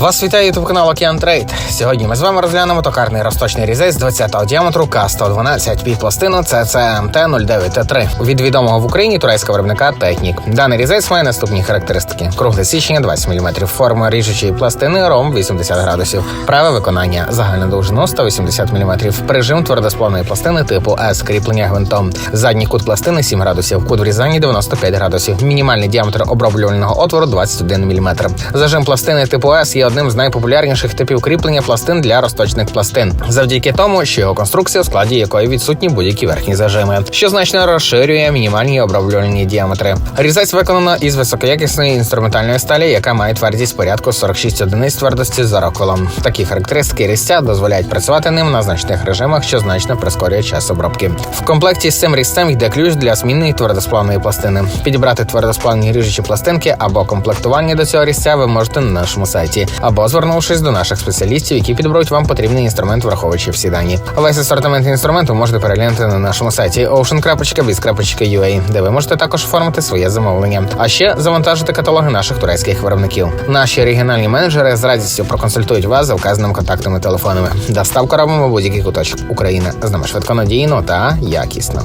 Вас вітає ютуб канал Океан Трейд. Сьогодні ми з вами розглянемо токарний розточний різець 20-го діаметру К112 під пластину CCMT 09T3 від відомого в Україні турецького виробника Технік. Даний різець має наступні характеристики: кругле січення 20 мм, форма ріжучої пластини ром 80 градусів, праве виконання, загальна довжину 180 мм, прижим твердосплавної пластини типу С, кріплення гвинтом, задній кут пластини 7 градусів, кут врізання 95 градусів, мінімальний діаметр оброблювального отвору 21 мм. Зажим пластини типу С є одним з найпопулярніших типів кріплення пластин для розточних пластин, завдяки тому, що його конструкція, у складі якої відсутні будь-які верхні зажими, що значно розширює мінімальні оброблювальні діаметри. Різець виконано із високоякісної інструментальної сталі, яка має твердість порядку 46 одиниць твердості за роколом. Такі характеристики різця дозволяють працювати ним на значних режимах, що значно прискорює час обробки. В комплекті з цим різцем йде ключ для змінної твердосплавної пластини. Підібрати твердосплавні ріжучі пластинки або комплектування до цього різця ви можете на нашому сайті, або звернувшись до наших спеціалістів, які підберуть вам потрібний інструмент, враховуючи всі дані. Весь асортимент інструменту можете переглянути на нашому сайті ocean.biz.ua, де ви можете також оформити своє замовлення, а ще завантажити каталоги наших турецьких виробників. Наші регіональні менеджери з радістю проконсультують вас за вказаними контактами телефонами. Доставку робимо будь-який куточок України. З нами швидко надійно та якісно.